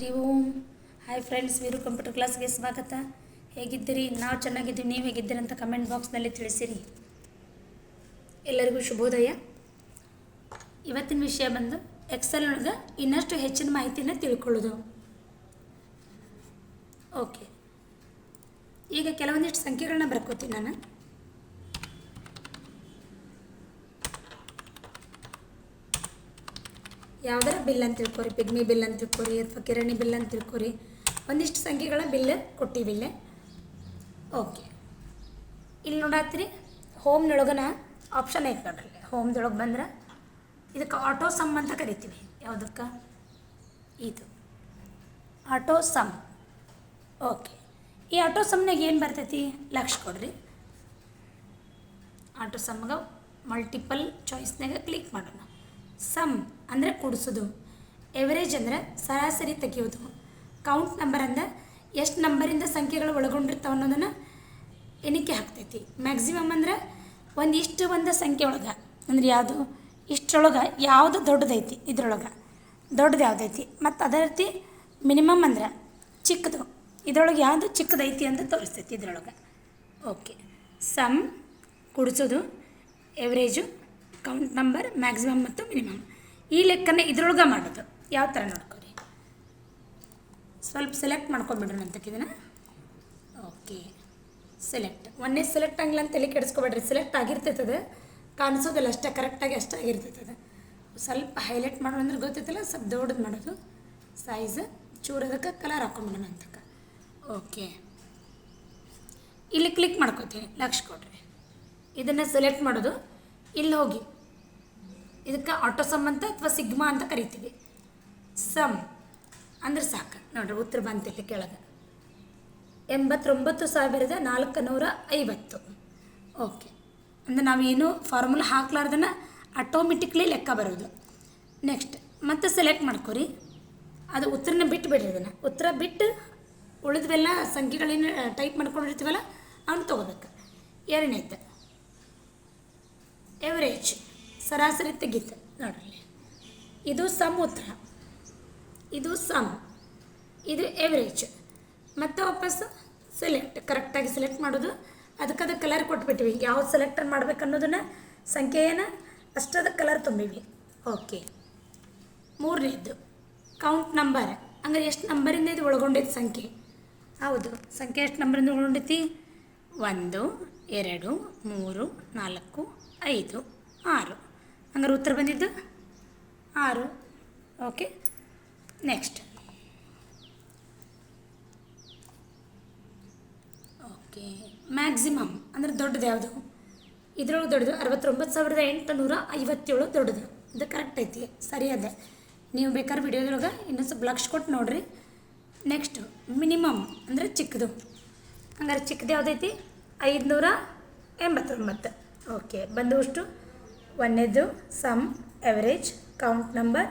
Hari Om. Hi friends Veeru computer ಕ್ಲಾಸ್ಗೆ ಸ್ವಾಗತ. ಹೇಗಿದ್ದೀರಿ? ನಾವು ಚೆನ್ನಾಗಿದ್ದೀವಿ, ನೀವು ಹೇಗಿದ್ದೀರಿ ಅಂತ ಕಮೆಂಟ್ ಬಾಕ್ಸ್ನಲ್ಲಿ ತಿಳಿಸಿರಿ. ಎಲ್ಲರಿಗೂ ಶುಭೋದಯ. ಇವತ್ತಿನ ವಿಷಯ ಬಂದು ಎಕ್ಸೆಲ್ ಒಳಗೆ ಇನ್ನಷ್ಟು ಹೆಚ್ಚಿನ ಮಾಹಿತಿನ ತಿಳ್ಕೊಳ್ಳೋದು. ಓಕೆ ಈಗ ಕೆಲವೊಂದಿಷ್ಟು ಸಂಖ್ಯೆಗಳನ್ನ ಬರ್ಕೋತೀನಿ ನಾನು. ಯಾವ್ದಾರ ಬಿಲ್ ಅಂತ ತಿಳ್ಕೊರಿ, ಪಿಗ್ಮಿ ಬಿಲ್ ಅಂತ ತಿಳ್ಕೊರಿ, ಅಥವಾ ಕಿರಾಣಿ ಬಿಲ್ ಅಂತ ತಿಳ್ಕೊರಿ. ಒಂದಿಷ್ಟು ಸಂಖ್ಯೆಗಳ ಬಿಲ್ ಕೊಟ್ಟಿವಿ ಇಲ್ಲೇ. ಓಕೆ ಇಲ್ಲಿ ನೋಡತ್ತೀರಿ ಹೋಮ್ನೊಳಗನ ಆಪ್ಷನ್ ಐತೆ ನೋಡ್ರಿ. ಹೋಮ್ದೊಳಗೆ ಬಂದ್ರೆ ಇದಕ್ಕೆ ಆಟೋ ಸಮ್ ಅಂತ ಕರಿತೀವಿ. ಯಾವುದಕ್ಕೆ? ಇದು. ಆಟೋ ಸಮ್ ಓಕೆ ಈ ಆಟೋ ಸಮ್ನಾಗ ಏನು ಬರ್ತೈತಿ? ಲಕ್ಷ ಕೊಡ್ರಿ. ಆಟೋ ಸಮ್ಗೆ ಮಲ್ಟಿಪಲ್ ಚಾಯ್ಸ್ನಾಗ ಕ್ಲಿಕ್ ಮಾಡೋಣ. ಸಮ್ ಅಂದರೆ ಕೂಡಿಸೋದು. ಎವರೇಜ್ ಅಂದರೆ ಸರಾಸರಿ ತೆಗೆಯೋದು ಕೌಂಟ್ ನಂಬರ್ ಅಂದ್ರೆ ಎಷ್ಟು ನಂಬರಿಂದ ಸಂಖ್ಯೆಗಳು ಒಳಗೊಂಡಿರ್ತಾವೆ ಅನ್ನೋದನ್ನು ಎಣಿಕೆ ಹಾಕ್ತೈತಿ ಮ್ಯಾಕ್ಸಿಮಮ್ ಅಂದ್ರೆ ಒಂದು ಇಷ್ಟು ಒಂದು ಸಂಖ್ಯೆ ಒಳಗೆ. ಅಂದ್ರೆ ಯಾವುದು? ಇಷ್ಟರೊಳಗೆ ಯಾವುದು ದೊಡ್ಡದೈತಿ ಇದ್ರೊಳಗೆ. ದೊಡ್ಡದು ಯಾವುದೈತಿ? ಮತ್ತು ಅದೇ ರೀತಿ ಮಿನಿಮಮ್ ಅಂದ್ರೆ ಚಿಕ್ಕದು. ಇದ್ರೊಳಗೆ ಯಾವುದು ಚಿಕ್ಕದೈತಿ ಅಂತ ತೋರಿಸ್ತೈತಿ ಇದ್ರೊಳಗೆ. ಓಕೆ ಸಮ್ ಕುಡಿಸೋದು ಎವರೇಜು ಕೌಂಟ್ ನಂಬರ್ ಮ್ಯಾಕ್ಸಿಮಮ್ ಮತ್ತು ಮಿನಿಮಮ್ ಈ ಲೆಕ್ಕನ ಇದ್ರೊಳಗೆ ಮಾಡೋದು. ಯಾವ ಥರ ನೋಡ್ಕೊರಿ ಸ್ವಲ್ಪ ಸೆಲೆಕ್ಟ್ ಮಾಡ್ಕೊಂಬಿಡ್ರಿ ಇದನ್ನು ಓಕೆ ಸೆಲೆಕ್ಟ್ ಒಂದೇ ಸೆಲೆಕ್ಟ್ ಆಗಿಲ್ಲ ಅಂತ ತಲೆ ಕೆಡಿಸ್ಕೊಬೇಡ್ರಿ. ಸೆಲೆಕ್ಟ್ ಆಗಿರ್ತೈತದ. ಕಾಣಿಸೋದಿಲ್ಲ ಅಷ್ಟೇ ಕರೆಕ್ಟಾಗಿ ಅಷ್ಟೇ ಆಗಿರ್ತೈತದ. ಸ್ವಲ್ಪ ಹೈಲೈಟ್ ಮಾಡೋಣ ಅಂದ್ರೆ ಗೊತ್ತೈತಲ್ಲ, ಸ್ವಲ್ಪ ದೊಡ್ಡದು ಮಾಡೋದು. ಸೈಜ್ ಚೂರು ಅದಕ್ಕೆ ಕಲರ್ ಹಾಕೊಂಬಿಡೋಣ ಅಂತಕ್ಕ. ಓಕೆ ಇಲ್ಲಿ ಕ್ಲಿಕ್ ಮಾಡ್ಕೋತೀನಿ. ಲಕ್ಷ ಕೊಡ್ರಿ. ಇದನ್ನು ಸೆಲೆಕ್ಟ್ ಮಾಡೋದು. ಇಲ್ಲಿ ಹೋಗಿ. ಇದಕ್ಕೆ ಆಟೋಸಮ್ ಅಂತ ಅಥವಾ ಸಿಗ್ಮಾ ಅಂತ ಕರಿತೀವಿ. ಸಮ್ ಅಂದ್ರೆ ಸಾಕು. ನೋಡ್ರಿ ಉತ್ತರ ಬಂತಿಲ್ಲ ಕೆಳಗೆ. ಎಂಬತ್ತೊಂಬತ್ತು ಸಾವಿರದ ನಾಲ್ಕು ನೂರ ಐವತ್ತು. ಓಕೆ. ಅಂದರೆ ನಾವೇನು ಫಾರ್ಮುಲಾ ಹಾಕ್ಲಾರ್ದನ್ನ ಆಟೋಮೆಟಿಕ್ಲಿ ಲೆಕ್ಕ ಬರೋದು. ನೆಕ್ಸ್ಟ್ ಮತ್ತೆ ಸೆಲೆಕ್ಟ್ ಮಾಡ್ಕೋರಿ. ಅದು ಉತ್ತರನ ಬಿಟ್ಟು ಬಿಡ್ರಿ ಅದನ್ನು ಉತ್ತರ ಬಿಟ್ಟು ಉಳಿದ್ವೆಲ್ಲ ಸಂಖ್ಯೆಗಳೇನು ಟೈಪ್ ಮಾಡ್ಕೊಂಡಿರ್ತೀವಲ್ಲ, ಅವ್ನು ತೊಗೋಬೇಕು. ಎರಡನೇದು. ಎವರೇಜ್ ಸರಾಸರಿ ತೆಗೀತೆ ನೋಡ್ರಿ. ಇದು ಸಮೂತ್ರ ಇದು ಸಮ್. ಇದು ಎವರೇಜ್ ಮತ್ತೆ ವಾಪಸ್ಸು ಸೆಲೆಕ್ಟ್ ಕರೆಕ್ಟಾಗಿ ಸೆಲೆಕ್ಟ್ ಮಾಡೋದು. ಅದಕ್ಕೆ ಅದಕ್ಕೆ ಕಲರ್ ಕೊಟ್ಬಿಟ್ಟಿವಿ ಯಾವ್ದು ಸೆಲೆಕ್ಟ್ ಮಾಡ್ಬೇಕು ಅನ್ನೋದನ್ನ ಸಂಖ್ಯೆಯನ್ನು ಅಷ್ಟದ ಕಲರ್ ತುಂಬಿವಿ. ಓಕೆ ಮೂರನೇದು. ಕೌಂಟ್ ನಂಬರ್ ಹಂಗಾರೆ ಎಷ್ಟು ನಂಬರಿಂದ ಇದು ಒಳಗೊಂಡೈತಿ ಸಂಖ್ಯೆ? ಹೌದು. ಸಂಖ್ಯೆ ಎಷ್ಟು ನಂಬರಿಂದ ಒಳಗೊಂಡೈತಿ? ಒಂದು, ಎರಡು, ಮೂರು, ನಾಲ್ಕು, ಐದು, ಆರು. ಹಂಗಾರೆ ಉತ್ತರ ಬಂದಿದ್ದು? ಆರು. ಓಕೆ. Next okay. ಮ್ಯಾಕ್ಸಿಮಮ್ ಅಂದರೆ ದೊಡ್ಡದು ಯಾವುದು? ಇದ್ರೊಳಗೆ ದೊಡ್ಡದು ಅರವತ್ತೊಂಬತ್ತು ಸಾವಿರದ ಎಂಟುನೂರ ಐವತ್ತೇಳು ದೊಡ್ಡದು. ಇದು ಕರೆಕ್ಟ್ ಐತಿ. ಸರಿ ಅದೇ. ನೀವು ಬೇಕಾದ್ರೆ ವಿಡಿಯೋದೊಳಗೆ ಇನ್ನೊಂದು ಸ್ವಲ್ಪ ಲಕ್ಷ ಕೊಟ್ಟು ನೋಡಿರಿ. ನೆಕ್ಸ್ಟು ಮಿನಿಮಮ್ ಅಂದರೆ ಚಿಕ್ಕದು. ಹಂಗಾರೆ ಚಿಕ್ಕದು ಯಾವುದೈತಿ? ಐದುನೂರ ಎಂಬತ್ತೊಂಬತ್ತು. ಓಕೆ. ಬಂದವಷ್ಟು ಒಂದನೇದು sum, average, count number,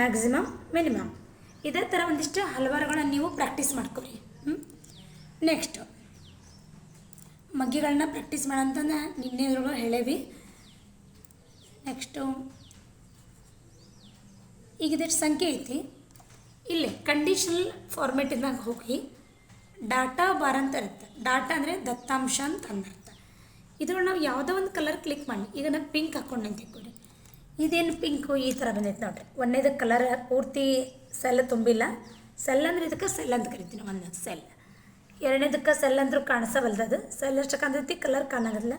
maximum, minimum. ಇದೇ ಥರ ಒಂದಿಷ್ಟು ಹಲವಾರುಗಳನ್ನು ನೀವು ಪ್ರಾಕ್ಟೀಸ್ ಮಾಡ್ಕೊರಿ. ಹ್ಞೂ ನೆಕ್ಸ್ಟು ಮಗ್ಗಿಗಳನ್ನ ಪ್ರಾಕ್ಟೀಸ್ ನಿನ್ನೆ ನಿನ್ನೆದ್ರೊಳಗೆ ಹೇಳೇವಿ. ನೆಕ್ಸ್ಟು, ಈಗ ಇದಿಷ್ಟು ಸಂಖ್ಯೆ ಐತಿ. ಇಲ್ಲಿ ಕಂಡೀಷನಲ್ ಫಾರ್ಮೇಟಿನಾಗ ಹೋಗಿ, ಡಾಟಾ ಬಾರ್ ಅಂತ ಇರುತ್ತೆ. ಡಾಟಾ ಅಂದರೆ ದತ್ತಾಂಶ ಅಂತ ಅಂದರ್ಥ ಇದ್ರೊಳಗೆ ನಾವು ಯಾವುದೋ ಒಂದು ಕಲರ್ ಕ್ಲಿಕ್ ಮಾಡಿ, ಈಗ ನಾನು ಪಿಂಕ್ ಹಾಕ್ಕೊಂಡು ನಿಂತಿಕ್ಕೋರಿ ಇದೇನು ಪಿಂಕು ಈ ಥರ ಬಂದೈತೆ ನೋಡ್ರಿ. ಒಂದೇದು ಕಲರ್ ಪೂರ್ತಿ ಸೆಲ್ ತುಂಬಿಲ್ಲ. ಸೆಲ್ ಅಂದ್ರೆ ಇದಕ್ಕೆ ಸೆಲ್ ಅಂತ ಕರಿತೀನಿ ಒಂದು ಸೆಲ್ ಎರಡನೇದಕ್ಕೆ ಸೆಲ್ ಅಂದ್ರೂ ಕಾಣಿಸಬಲ್ದದು ಸೆಲ್ ಕಾಣ್ತೈತಿ ಕಲರ್ ಕಾಣೋದಿಲ್ಲ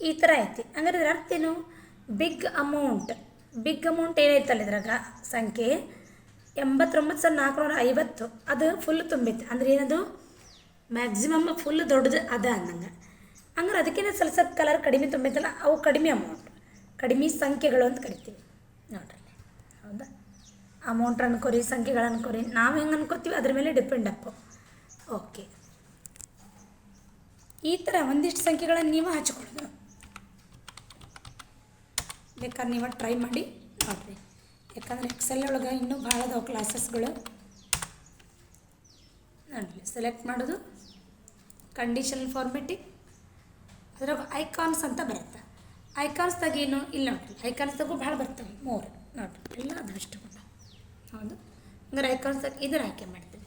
ಈ ಥರ ಐತಿ. ಹಂಗಾರೆ ಇದ್ರ ಅರ್ಥ ಏನು? ಬಿಗ್ ಅಮೌಂಟ್ ಬಿಗ್ ಅಮೌಂಟ್ ಏನೈತಲ್ಲ ಇದ್ರಾಗ ಸಂಖ್ಯೆ? ಎಂಬತ್ತೊಂಬತ್ತು ಸಾವಿರದ ನಾಲ್ಕುನೂರ ಐವತ್ತು. ಅದು ಫುಲ್ ತುಂಬಿತ್ತು. ಅಂದ್ರೆ ಏನದು? ಮ್ಯಾಕ್ಸಿಮಮ್ ಫುಲ್ ದೊಡ್ಡದು ಅದ ಅಂದಂಗೆ. ಹಂಗಾರೆ ಅದಕ್ಕೇನೆ ಸ್ವಲ್ಪ ಸ್ವಲ್ಪ ಕಲರ್ ಕಡಿಮೆ ತುಂಬಿದಲ್ಲ ಅವು ಕಡಿಮೆ ಅಮೌಂಟ್ ಕಡಿಮೆ ಸಂಖ್ಯೆಗಳು ಅಂತ ಕರಿತೀವಿ. ನೋಡ್ರಿ. ಹೌದಾ? ಅಮೌಂಟ್ ಅನ್ಕೋರಿ, ಸಂಖ್ಯೆಗಳು ಅನ್ಕೋರಿ, ನಾವು ಹೆಂಗೆ ಅನ್ಕೋತೀವಿ ಅದ್ರ ಮೇಲೆ ಡಿಪೆಂಡ್ ಅಪ್ಪು ಓಕೆ ಈ ಥರ ಒಂದಿಷ್ಟು ಸಂಖ್ಯೆಗಳನ್ನು ನೀವು ಹಚ್ಕೊಳ್ಳೋದು. ಬೇಕಾದ್ರೆ ನೀವು ಟ್ರೈ ಮಾಡಿ ನೋಡಿರಿ. ಯಾಕಂದ್ರೆ ಎಕ್ಸೆಲ್ ಒಳಗೆ ಇನ್ನೂ ಭಾಳ ಅದಾವೆ ಕ್ಲಾಸಸ್ಗಳು ನೋಡಿರಿ ಸೆಲೆಕ್ಟ್ ಮಾಡೋದು. ಕಂಡೀಷನಲ್ ಫಾರ್ಮೆಟಿಂಗ್ ಅದ್ರಾಗ ಐಕಾನ್ಸ್ ಅಂತ ಬರುತ್ತೆ. ಐಕಾನ್ಸ್ದಾಗ ಏನು? ಇಲ್ಲ ನೋಡ್ರಿ. ಐಕಾನ್ಸ್ದಾಗೂ ಭಾಳ ಬರ್ತವೆ. ಮೂರು. ನೋಡ್ರಿ. ಎಲ್ಲ ಅಷ್ಟು ಹೌದು. ಹಂಗಾರೆ ಐಕಾನ್ಸ್ದಾಗ ಇದರ ಆಯ್ಕೆ ಮಾಡ್ತೀವಿ.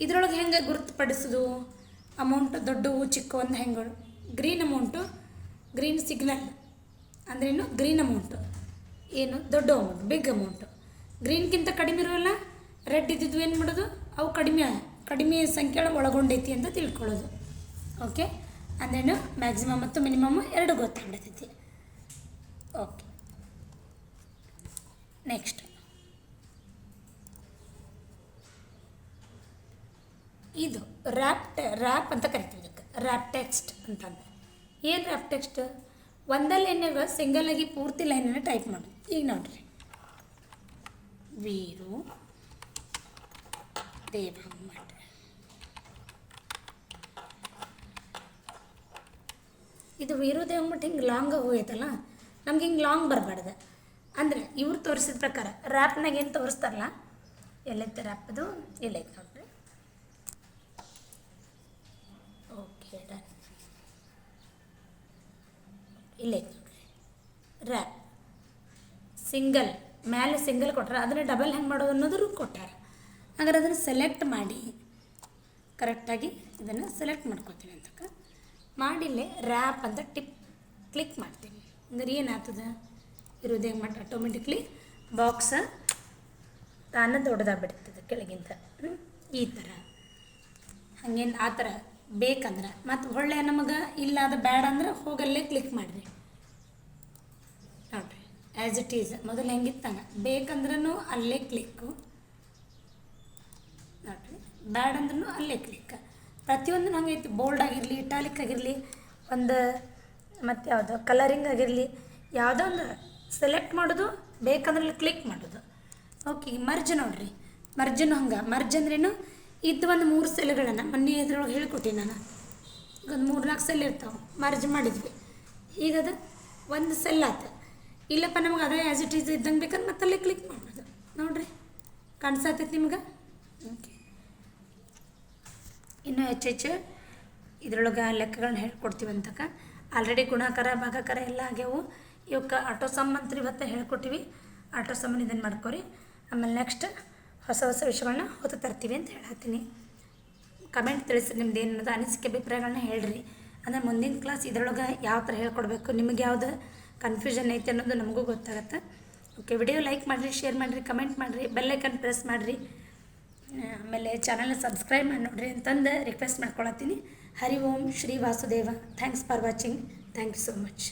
ಇದ್ರೊಳಗೆ ಹೆಂಗೆ ಗುರುತುಪಡಿಸೋದು? ಅಮೌಂಟ್ ದೊಡ್ಡವು ಚಿಕ್ಕವನ್ನು ಹೆಂಗೆ? ಗ್ರೀನ್ ಅಮೌಂಟು ಗ್ರೀನ್ ಸಿಗ್ನಲ್ ಅಂದ್ರೇನು ಗ್ರೀನ್ ಅಮೌಂಟು ಏನು? ದೊಡ್ಡ ಅಮೌಂಟ್ ಬಿಗ್ ಅಮೌಂಟು ಗ್ರೀನ್ಗಿಂತ ಕಡಿಮೆ ಇರೋಲ್ಲ ರೆಡ್ ಇದ್ದಿದ್ದು ಏನು ಮಾಡೋದು? ಅವು ಕಡಿಮೆ ಕಡಿಮೆ ಸಂಖ್ಯೆ ಒಳಗೊಂಡೈತಿ ಅಂತ ತಿಳ್ಕೊಳ್ಳೋದು. ಓಕೆ ಅಂದ್ರೇನು ಮ್ಯಾಕ್ಸಿಮಮ್ ಮತ್ತು ಮಿನಿಮಮ್ ಎರಡು ಗೊತ್ತಾಗ್ಬಿಡ್ತೈತಿ. ಓಕೆ ನೆಕ್ಸ್ಟ್ ಇದು ರ್ಯಾಪ್ ರ್ಯಾಪ್ ಅಂತ ಕರಿತೀವಿ ಇದಕ್ಕೆ. ರ್ಯಾಪ್ ಟೆಕ್ಸ್ಟ್ ಅಂತಂದ್ರೆ. ಏನು ರ್ಯಾಪ್ ಟೆಕ್ಸ್ಟ್ ಒಂದೇ ಲೈನ್ಯಾಗ ಸಿಂಗಲ್ ಆಗಿ ಪೂರ್ತಿ ಲೈನನ್ನು ಟೈಪ್ ಮಾಡಿ. ಈಗ ನೋಡ್ರಿ. ವೀರು, ದೇವಮ್ಮ. ಇದು ಇರೋದೇ ಅಂದ್ಬಿಟ್ಟು ಹಿಂಗೆ ಲಾಂಗ್ ಹೋಗೈತಲ್ಲ, ನಮ್ಗೆ ಹಿಂಗೆ ಲಾಂಗ್ ಬರಬಾರ್ದು. ಅಂದರೆ ಇವ್ರು ತೋರಿಸಿದ ಪ್ರಕಾರ ರ್ಯಾಪ್ನಾಗ ಏನು ತೋರಿಸ್ತಾರಲ್ಲ, ಎಲ್ಲೈತೆ ರ್ಯಾಪ್ದು ಎಲ್ಲೈತೆ ನೋಡ್ರಿ. ಓಕೆ ಡನ್ ಇಲ್ಲೈತೆ ನೋಡ್ರಿ. ರ್ಯಾಪ್ ಸಿಂಗಲ್ ಮೇಲೆ ಸಿಂಗಲ್ ಕೊಟ್ಟಾರ ಅದನ್ನು ಡಬಲ್ ಹೆಂಗೆ ಮಾಡೋದು ಅನ್ನೋದ್ರು ಕೊಟ್ಟಾರೆ. ಹಾಗಾದ್ರೆ ಅದನ್ನು ಸೆಲೆಕ್ಟ್ ಮಾಡಿ. ಕರೆಕ್ಟಾಗಿ ಇದನ್ನು ಸೆಲೆಕ್ಟ್ ಮಾಡ್ಕೊತೀನಿ ಅಂತಕ್ಕ. ಮಾಡಿಲ್ಲೇ ರ್ಯಾಪ್ ಅಂತ ಟಿಪ್ ಕ್ಲಿಕ್ ಮಾಡ್ತೀನಿ. ಅಂದ್ರೆ ಏನಾಗ್ತದೆ? ಇರೋದು ಹೆಂಗೆ ಮಾಡಿ ಆಟೋಮೆಟಿಕ್ಲಿ ಬಾಕ್ಸ ತಾನ ದೊಡ್ಡದಾಗಿ ಬಿಡ್ತದೆ ಕೆಳಗಿಂದ ಈ ಥರ ಹಂಗೇನು ಆ ಥರ ಬೇಕಂದ್ರೆ. ಮತ್ತು ಒಳ್ಳೆ ನಮಗೆ ಇಲ್ಲ ಅದು ಬ್ಯಾಡ ಅಂದ್ರೆ ಹೋಗಲ್ಲೇ ಕ್ಲಿಕ್ ಮಾಡಿರಿ. ನೋಡ್ರಿ ಆ್ಯಸ್ ಇಟ್ ಈಸ್ ಮೊದಲು ಹೆಂಗಿತ್ತಂಗ? ಬೇಕಂದ್ರೂ ಅಲ್ಲೇ ಕ್ಲಿಕ್ಕು ನೋಡ್ರಿ ಬ್ಯಾಡ್ ಅಂದ್ರೂ ಅಲ್ಲೇ ಕ್ಲಿಕ್ ಪ್ರತಿಯೊಂದು ನನಗೆ ಬೋಲ್ಡ್ ಆಗಿರಲಿ ಇಟಾಲಿಕ್ ಆಗಿರಲಿ, ಒಂದು ಮತ್ತು ಯಾವುದು ಕಲರಿಂಗ್ ಆಗಿರಲಿ, ಯಾವುದೋ ಒಂದು ಸೆಲೆಕ್ಟ್ ಮಾಡೋದು ಬೇಕಂದ್ರೆ ಕ್ಲಿಕ್ ಮಾಡೋದು. ಓಕೆ ಮರ್ಜ್ ನೋಡಿರಿ. ಮರ್ಜನು ಹಂಗೆ. ಮರ್ಜ್ ಅಂದ್ರೇನು ಇದ್ದು ಒಂದು ಮೂರು ಸೆಲ್ಗಳನ್ನು ಮೊನ್ನೆ ಇದ್ರೊಳಗೆ ಹೇಳ್ಕೊಟ್ಟೆ ನಾನು. ಒಂದು ಮೂರು ನಾಲ್ಕು ಸೆಲ್ ಇರ್ತಾವೆ. ಮರ್ಜ್ ಮಾಡಿದ್ವಿ. ಈಗ ಅದು ಒಂದು ಸೆಲ್ ಆಯ್ತು ಇಲ್ಲಪ್ಪ, ನಮ್ಗೆ ಅದೇ ಆ್ಯಸ್ ಇಟ್ ಈಸ್ ಇದ್ದಂಗೆ ಬೇಕಂದ್ರೆ ಮತ್ತಲ್ಲೇ ಕ್ಲಿಕ್ ಮಾಡೋದು ನೋಡಿರಿ. ಕಾಣಿಸತ್ತೈತೆ ನಿಮ್ಗೆ? ಓಕೆ ಇನ್ನೂ ಹೆಚ್ಚೆಚ್ಚು ಇದ್ರೊಳಗೆ ಲೆಕ್ಕಗಳನ್ನ ಹೇಳ್ಕೊಡ್ತೀವಿ ಅಂತಕ ಆಲ್ರೆಡಿ ಗುಣಾಕಾರ, ಭಾಗಾಕಾರ ಎಲ್ಲ ಆಗ್ಯಾವು. ಇವಕ್ಕೆ ಆಟೋ ಸಂಬಂಧ ಇವತ್ತು ಹೇಳ್ಕೊಟ್ಟಿವಿ. ಆಟೋ ಸಂಬಂಧ ಇದನ್ನು ಮಾಡ್ಕೊರಿ. ಆಮೇಲೆ ನೆಕ್ಸ್ಟ್ ಹೊಸ ಹೊಸ ವಿಷಯಗಳನ್ನ ಹೊತ್ತು ತರ್ತೀವಿ ಅಂತ ಹೇಳತ್ತೀನಿ ಕಮೆಂಟ್ ತಿಳಿಸಿ ನಿಮ್ದು ಏನದ ಅನಿಸಿಕೆ ಅಭಿಪ್ರಾಯಗಳನ್ನ ಹೇಳ್ರಿ. ಅಂದರೆ ಮುಂದಿನ ಕ್ಲಾಸ್ ಇದ್ರೊಳಗೆ ಯಾವ ಥರ ಹೇಳ್ಕೊಡ್ಬೇಕು, ನಿಮಗೆ ಯಾವುದು ಕನ್ಫ್ಯೂಷನ್ ಐತೆ ಅನ್ನೋದು ನಮಗೂ ಗೊತ್ತಾಗುತ್ತೆ. ಓಕೆ ವಿಡಿಯೋ ಲೈಕ್ ಮಾಡಿರಿ ಶೇರ್ ಮಾಡಿರಿ ಕಮೆಂಟ್ ಮಾಡಿರಿ ಬೆಲ್ಲೈಕನ್ ಪ್ರೆಸ್ ಮಾಡಿರಿ. ಆಮೇಲೆ ಚಾನಲ್ನ ಸಬ್ಸ್ಕ್ರೈಬ್ ಮಾಡಿ ನೋಡ್ರಿ ಅಂತಂದು request ಮಾಡ್ಕೊಳತ್ತೀನಿ. Hari Om Shri Vasudeva. Thanks for watching thank you so much